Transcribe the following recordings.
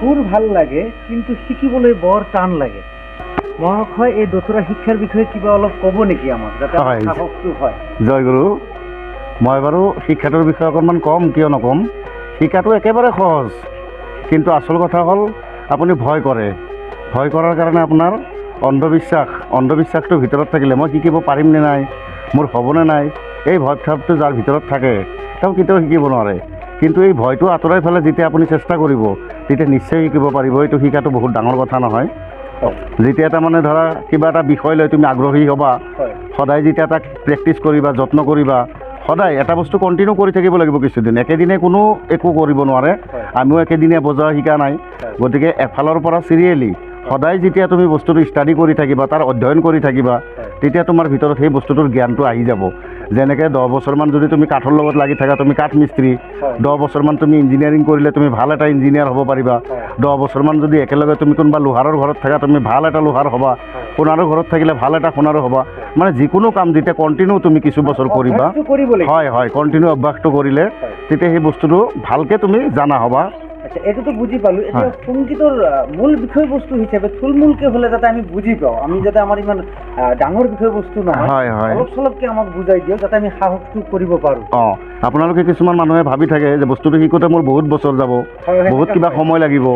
সুর ভালো লাগে কিন্তু শিকিবলৈ বৰ টান লাগে মহাশয় এই দোতৰা শিক্ষাৰ বিষয়ে কিবা অলপ ক'ব নেকি আমাক যাতে হয়। হয় জয়গুৰু মই বাৰু শিক্ষাটোৰ বিষয়ে অকণমান ক'ম কিয় নক'ম? শিকাটো একেবাৰে সহজ। কিন্তু আচল কথা হ'ল আপুনি ভয় কৰে। ভয় কৰাৰ কাৰণে আপোনাৰ অন্ধবিশ্বাস অন্ধবিশ্বাসটোৰ ভিতৰত থাকিলে মই শিকিব পাৰিম নে নাই মোৰ হ'বনে নাই এই ভয় ভাৱটো যাৰ ভিতৰত থাকে তেওঁ কেতিয়াও শিকিব নোৱাৰে। কিন্তু এই ভয়টো আঁতৰাই পেলাই যেতিয়া আপুনি চেষ্টা কৰিব তেতিয়া নিশ্চয় শিকিব পাৰিব। এইটো শিকাটো বহুত ডাঙৰ কথা নহয়। যেতিয়া তাৰমানে ধৰা কিবা এটা বিষয় লৈ তুমি আগ্ৰহী হ'বা সদায় যেতিয়া তাক প্ৰেক্টিচ কৰিবা যত্ন কৰিবা সদায় এটা বস্তু কণ্টিনিউ কৰি থাকিব লাগিব কিছুদিন। একেদিনে কোনো একো কৰিব নোৱাৰে। আমিও একেদিনে বজোৱা শিকা নাই। গতিকে এফালৰ পৰা চিৰিয়েলি সদায় যেতিয়া তুমি বস্তুটো ষ্টাডি কৰি থাকিবা তাৰ অধ্যয়ন কৰি থাকিবা তেতিয়া তোমাৰ ভিতৰত সেই বস্তুটোৰ জ্ঞানটো আহি যাব। যেনেকৈ দহ বছৰমান যদি তুমি কাঠৰ লগত লাগি থাকা তুমি কাঠ মিস্ত্ৰী দহ বছৰমান তুমি ইঞ্জিনিয়াৰিং কৰিলে তুমি ভালো এটা ইঞ্জিনিয়াৰ হ'ব পাৰিবা। দহ বছৰমান যদি একেলগে তুমি কোনোবা লোহাৰৰ ঘৰত থাকা তুমি ভালো এটা লোহাৰ হ'বা। সোণাৰৰ ঘৰত থাকিলে ভালো এটা সোণাৰো হ'বা। মানে যিকোনো কাম যেতিয়া কণ্টিনিউ তুমি কিছু বছৰ কৰিবা। হয় হয় কণ্টিনিউ অভ্যাসটো কৰিলে তেতিয়া সেই বস্তুটো ভালকৈ তুমি জানা হ'বা। আচ্ছা এইটোতো বুজি পালো। এতিয়া। সংগীতৰ মূল বিষয়বস্তু হিচাপে থুলমূলকে হ'লে যাতে আমি বুজি পাওঁ। আমি যাতে আমাৰ ইমান ডাঙৰ বিষয়বস্তু নহয় হয় হয়। অলপ চলপকে আমাক বুজাই দিয়ক যাতে আমি সাহসটো কৰিব পাৰোঁ। অঁ আপোনালোকে কিছুমান মানুহে ভাবি থাকে যে বস্তুটো শিকোঁতে মোৰ বহুত বছৰ যাব বহুত কিবা সময় লাগিব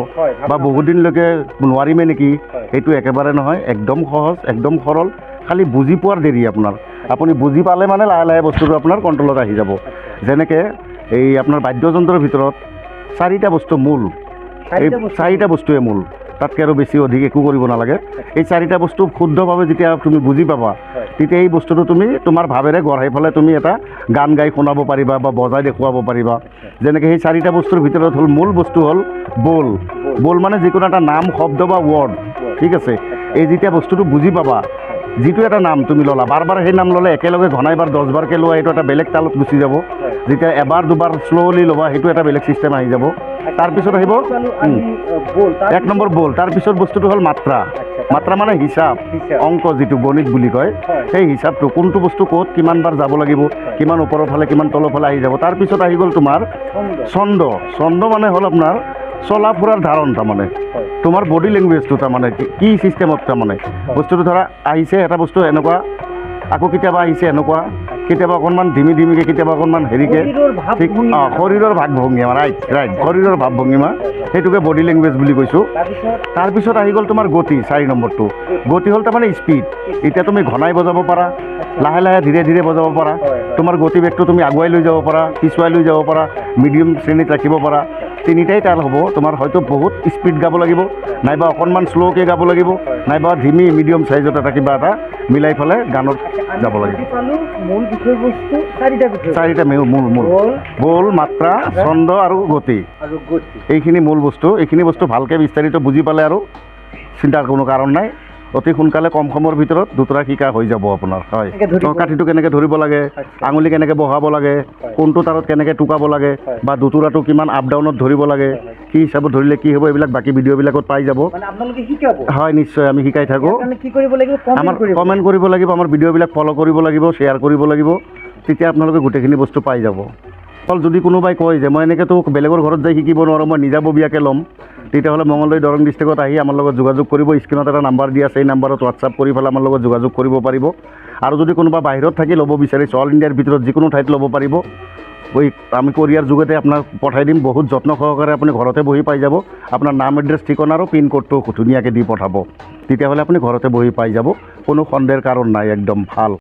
বা বহুত দিনলৈকে নোৱাৰিমে নেকি? সেইটো একেবাৰে নহয় একদম সহজ একদম সৰল। খালি বুজি পোৱাৰ দেৰি আপোনাৰ। আপুনি বুজি পালে মানে লাহে লাহে বস্তুটো আপোনাৰ কণ্ট্ৰলত আহি যাব। যেনেকৈ এই আপোনাৰ বাদ্যযন্ত্ৰৰ ভিতৰত চাৰিটা বস্তু মূল। এই চাৰিটা বস্তু। বস্তুৱে মূল। তাতকৈ আৰু বেছি অধিক একো কৰিব নালাগে। এই চাৰিটা বস্তু শুদ্ধভাৱে যেতিয়া তুমি বুজি পাবা। তেতিয়া এই বস্তুটো তুমি তোমাৰ ভাৱেৰে গঢ়াই পেলাই তুমি এটা গান গাই শুনাব পাৰিবা বা বজাই দেখুৱাব পাৰিবা। যেনেকৈ সেই চাৰিটা বস্তুৰ ভিতৰত হ'ল মূল বস্তু হ'ল বল। বল মানে যিকোনো এটা নাম শব্দ বা ৱৰ্ড ঠিক আছে? এই যেতিয়া বস্তুটো বুজি পাবা যিটো এটা নাম তুমি ল'লা বাৰ বাৰ সেই নাম ল'লে একেলগে ঘনাই বাৰ দহবাৰকৈ লোৱা সেইটো এটা বেলেগ তালত গুচি যাব। যেতিয়া এবাৰ, দুবাৰ শ্ল'লি ল'বা, সেইটো এটা বেলেগ ছিষ্টেম আহি যাব। তাৰপিছত আহিব এক নম্বৰ বল তাৰপিছত বস্তুটো হ'ল মাত্ৰা। মাত্ৰা মানে হিচাপ। অঙ্ক যিটো গণিত বুলি কয়, সেই হিচাপটো, কোনটো বস্তু ক'ত কিমান বাৰ যাব লাগিব, কিমান ওপৰৰ ফালে, কিমান তলৰ ফালে আহি যাব। তাৰপিছত আহি গ'ল তোমাৰ ছন্দ। ছন্দ মানে হ'ল আপোনাৰ চলা ফুৰাৰ ধাৰণ তাৰমানে। তোমাৰ বডি লেংগুৱেজটো তাৰমানে কি- ছিষ্টেমত তাৰমানে। বস্তুটো ধৰা আহিছে এটা বস্তু এনেকুৱা আকৌ কেতিয়াবা আহিছে এনেকুৱা কেতিয়াবা অকণমান ধিমি ধিমিকৈ কেতিয়াবা অকণমান হেৰিকৈ ভাৱ ঠিক অঁ শৰীৰৰ ভাগ ভংগীমা ৰাইট ৰাইট শৰীৰৰ ভাৱ ভংগীমা সেইটোকে বডি লেংগুৱেজ বুলি কৈছোঁ। তাৰপিছত? আহি গ'ল তোমাৰ গতি চাৰি নম্বৰটো। গতি হ'ল তাৰমানে স্পীড এতিয়া তুমি ঘনাই বজাব পাৰা লাহে লাহে ধীৰে ধীৰে বজাব পাৰা। তোমাৰ গতিবেগটো তুমি আগুৱাই লৈ যাব পাৰা পিছুৱাই লৈ যাব পাৰা মিডিয়াম শ্ৰেণীত ৰাখিব পাৰা। তিনিটাই তাল হ'ব। তোমাৰ হয়তো বহুত স্পীড গাব লাগিব নাইবা অকণমান শ্ল'কৈ গাব লাগিব নাইবা ধিমি মিডিয়াম চাইজত এটা কিবা এটা মিলাই পেলাই গানত যাব লাগিব। চাৰিটা মূল মূল বল। মাত্ৰা ছন্দ আৰু গতি। এইখিনি মূল বস্তু। এইখিনি বস্তু ভালকৈ বিস্তাৰিত বুজি পালে আৰু চিন্তাৰ কোনো কাৰণ নাই। অতি সোনকালে কম সময়ৰ ভিতৰত দুটা শিকা হৈ যাব আপোনাৰ হয়। কাঠিটো কেনেকৈ ধৰিব লাগে? আচ্ছা। আঙুলি কেনেকৈ বহাব লাগে? কোনটো তাৰত কেনেকৈ টোকাব লাগে? বা দুটোৰাটো কিমান আপ ডাউনত ধৰিব লাগে? কি হিচাপত ধৰিলে কি হ'ব? এইবিলাক বাকী ভিডিঅ'বিলাকত পাই যাব। মানে হয় নিশ্চয় আমি শিকাই থাকোঁ। আমাৰ কমেণ্ট কৰিব লাগিব আমাৰ ভিডিঅ'বিলাক ফ'ল' কৰিব লাগিব শ্বেয়াৰ কৰিব লাগিব। তেতিয়া আপোনালোকে গোটেইখিনি বস্তু পাই যাব। অকল যদি কোনোবাই কয় যে মই এনেকৈতো বেলেগৰ ঘৰত যাই শিকিব নোৱাৰোঁ মই নিজাববীয়াকৈ ল'ম। তেতিয়াহ'লে মঙলদৈ দৰং ডিষ্ট্ৰিক্টত আহি আমাৰ লগত যোগাযোগ কৰিব। স্ক্ৰীণত এটা নাম্বাৰ দিয়া আছে এই নাম্বাৰত হোৱাটছআপ কৰি পেলাই আমাৰ লগত যোগাযোগ কৰিব পাৰিব। আৰু যদি কোনোবা বাহিৰত থাকি ল'ব বিচাৰিছে অল ইণ্ডিয়াৰ ভিতৰত যিকোনো ঠাইত ল'ব পাৰিব। ঐ আমি কোৰিয়াৰ যোগেদি আপোনাক পঠাই দিম। বহুত যত্ন সহকাৰে আপুনি ঘৰতে বহি পাই যাব। আপোনাৰ নাম এড্ৰেছ ঠিকনা আৰু পিন ক'ডটো ধুনীয়াকৈ দি পঠাব। তেতিয়াহ'লে আপুনি ঘৰতে বহি পাই যাব। কোনো সন্দেহৰ কাৰণ নাই একদম ভাল।